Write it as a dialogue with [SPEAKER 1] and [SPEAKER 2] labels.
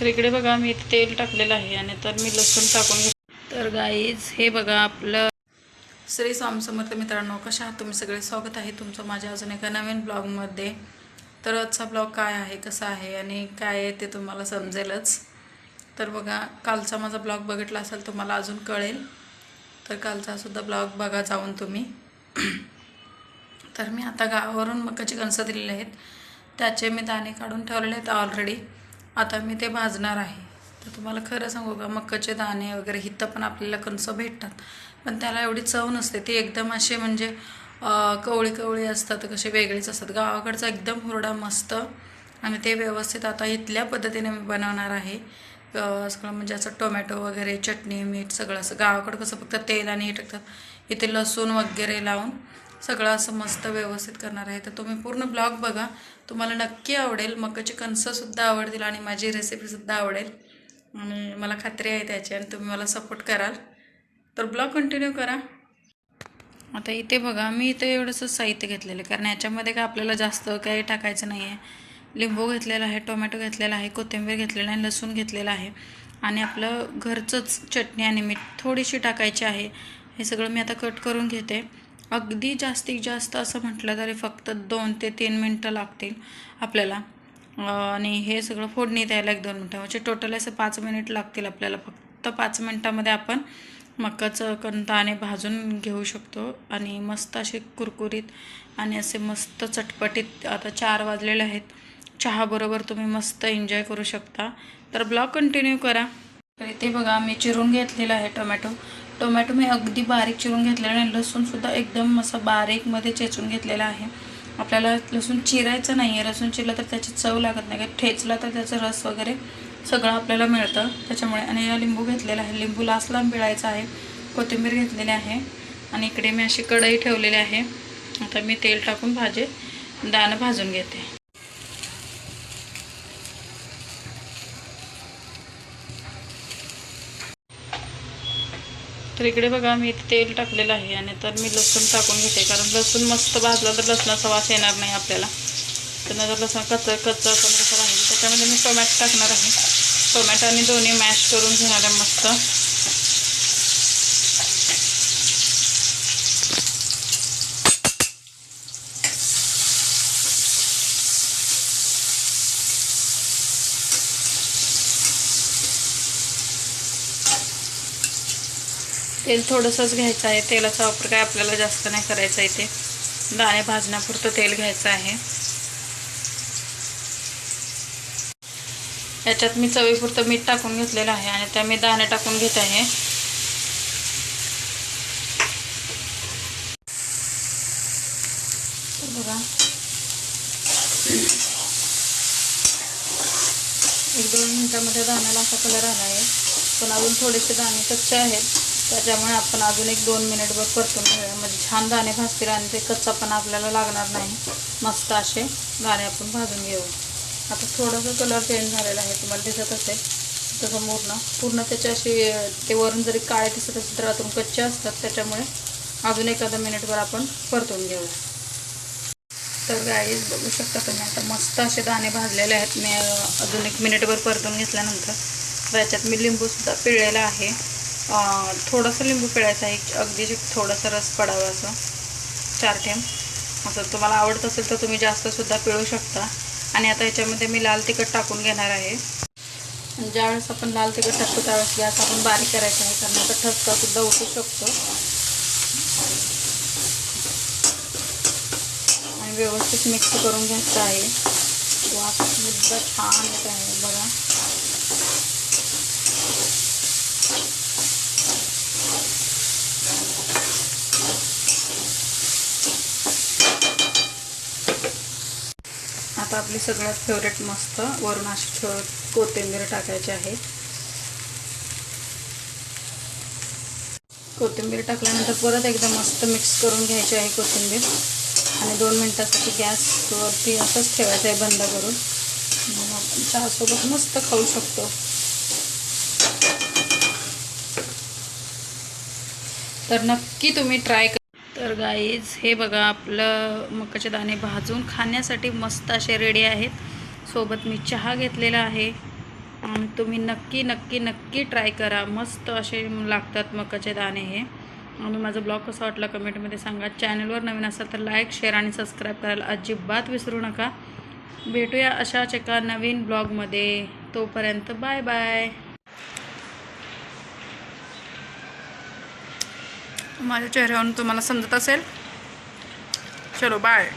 [SPEAKER 1] तर इकडे बघा मी इथे तेल टाकलेलं आहे आणि तर मी लसूण टाकून घेत तर गाईज हे बघा आपलं श्री स्वामी समर्थ मित्रांनो कशा आहात तुम्ही? सगळे स्वागत आहे तुमचं माझ्या अजून एका नवीन ब्लॉगमध्ये तर आजचा ब्लॉग काय आहे कसा आहे आणि काय आहे ते तुम्हाला समजेलच. तर बघा कालचा माझा ब्लॉग बघितला असेल तुम्हाला अजून कळेल. तर कालचासुद्धा ब्लॉग बघा जाऊन तुम्ही. तर मी आता गावावरून मकाची कणसं दिलेले आहेत. त्याचे मी दाणे काढून ठेवलेले आहेत ऑलरेडी आता मी ते भाजणार आहे. तर तुम्हाला खरं सांगू का मकाचे दाणे वगैरे हिथं पण आपल्याला कणसं भेटतात. पण त्याला एवढी चव नसते. ती एकदम असे म्हणजे कवळी कवळी असतात कसे वेगळेच असतात. गावाकडचा एकदम हुरडा मस्त. आणि ते व्यवस्थित आता इथल्या पद्धतीने मी बनवणार आहे. सगळं म्हणजे असं टोमॅटो वगैरे चटणी मीठ सगळं असं गावाकडं कसं फक्त तेल आणि हे टाकतात. इथे लसूण वगैरे लावून सगळं असं मस्त व्यवस्थित करणार आहे. तर तुम्ही पूर्ण ब्लॉग बघा. तुम्हाला नक्की आवडेल. मकाची कणसंसुद्धा आवडतील आणि माझी रेसिपीसुद्धा आवडेल. आणि मला खात्री आहे त्याची आणि तुम्ही मला सपोर्ट कराल. तर ब्लॉग कंटिन्यू करा. आता इथे बघा मी इथे एवढंसं साहित्य घेतलेलं आहे. कारण याच्यामध्ये काय आपल्याला जास्त काही टाकायचं नाही आहे लिंबू घेतलेला आहे टोमॅटो घेतलेला आहे कोथिंबीर घेतलेला आहे लसूण घेतलेला आहे. आणि आपलं घरचंच चटणी आणि मीठ थोडीशी टाकायची आहे. हे सगळं मी आता कट करून घेते. अगदी जास्तीत जास्त असं म्हटलं तरी फक्त दोन ते तीन मिनटं लागतील आपल्याला. आणि हे सगळं फोडणी द्यायला एक दोन मिनटं. म्हणजे टोटल असं पाच मिनिट लागतील आपल्याला. फक्त पाच मिनटामध्ये आपण मकाचं कंदाणे भाजून घेऊ शकतो. आणि मस्त असे कुरकुरीत आणि असे मस्त चटपटीत आता चार वाजलेले आहेत. चहाबरोबर तुम्ही मस्त एन्जॉय करू शकता. तर ब्लॉग कंटिन्यू करा. तर इथे बघा मी चिरून घेतलेला आहे टोमॅटो टोमॅटो मी अगदी बारीक चिरून घेतलेला आहे. लसूणसुद्धा एकदम असं बारीकमध्ये चेचून घेतलेला आहे. आपल्याला लसूण चिरायचं नाही आहे लसूण चिरलं तर त्याची चव लागत नाही. का ठेचला तर त्याचा रस वगैरे सगळं आपल्याला मिळतं. त्याच्यामुळे आणि या लिंबू घेतलेला आहे. लिंबू लास्टला पिळायचा आहे. कोथिंबीर घेतलेली आहे. आणि इकडे मी अशी कढई ठेवलेली आहे. आता मी तेल टाकून भाजे दाणं भाजून घेते. तर इकडे बघा मी इथे तेल टाकलेलं आहे आणि तर मी लसूण टाकून घेते. कारण लसूण मस्त भाजला तर लसणाचा वास येणार नाही आपल्याला. तर नंतर लसूण कच्चं कच्चं पण कसं राहील त्याच्यामध्ये मी टोमॅटो टाकणार आहे. टोमॅटो आणि दोन्ही मॅश करून घेणार आहे मस्त. तेल थोडंसंच घ्यायचं आहे. तेलाचा वापर काय आपल्याला जास्त नाही करायचा इथे. दाणे भाजण्यापुरतं तेल घ्यायचं आहे. याच्यात मी चवीपुरतं मीठ टाकून घेतलेलं आहे आणि त्या मी दाणे टाकून घेत आहे. बघा. एक दोन मिनटामध्ये दाण्याला असा कलर आला आहे. पण अजून थोडेसे दाणे कच्चे आहेत. त्याच्यामुळे आपण अजून एक दोन मिनिटभर परतून घेऊया म्हणजे छान दाणे भाजतील आणि ते कच्चा पण आपल्याला लागणार नाही. मस्त असे दाणे आपण भाजून घेऊ. आता थोडंसं कलर चेंज झालेला आहे. तुम्हाला दिसत असेल. तसं पूर्ण पूर्ण त्याच्या असे ते वरून जरी काळे दिसत असेल तर आतून कच्चे असतात. त्याच्यामुळे अजून एखादा मिनिटभर आपण परतून घेऊ. तर गाईज बघू शकता तुम्ही आता मस्त असे दाणे भाजलेले आहेत. मी अजून एक मिनिटभर परतून घेतल्यानंतर त्याच्यात मी लिंबूसुद्धा पिळलेला आहे. थोडंसं लिंबू पिळायचं आहे अगदी थोडासा थोडंसं रस पडावा असं. चार थेंब. असं तुम्हाला आवडत असेल तर तुम्ही जास्तसुद्धा पिळू शकता. आणि आता याच्यामध्ये मी लाल तिखट टाकून घेणार आहे. ज्यावेळेस आपण लाल तिखट टाकतो त्यावेळेस गॅस आपण बारीक करायचा आहे कारण आता ठसकासुद्धा उठू शकतो. आणि व्यवस्थित मिक्स करून घ्यायचं आहे. वास सुद्धा छान येत आहे बघा. आता आपली सगळ्यात फेवरेट मस्त वरून अशी कोथिंबीर टाकायची आहे. कोथिंबीर टाकल्यानंतर परत एकदा मस्त मिक्स करून घ्यायची आहे कोथिंबीर. आणि दोन मिनटासाठी गॅसवरती असंच ठेवायचं आहे बंद करून. मग आपण चहासोबत मस्त खाऊ शकतो. तर नक्की तुम्ही ट्राय तर गाईज हे बघा आपलं मकाचे दाणे भाजून खाण्यासाठी मस्त असे रेडी आहेत. सोबत मी चहा घेतलेला आहे. आणि तुम्ही नक्की नक्की नक्की ट्राय करा. मस्त असे लागतात मकाचे दाणे हे. आणि माझा ब्लॉग कसा वाटला कमेंटमध्ये सांगा. चॅनलवर नवीन असाल तर लाईक शेअर आणि सबस्क्राईब करायला अजिबात विसरू नका. भेटूया अशाच एका नवीन ब्लॉगमध्ये तोपर्यंत बाय बाय माझ्या चेहऱ्यावरून तुम्हाला समजत असेल. चलो बाय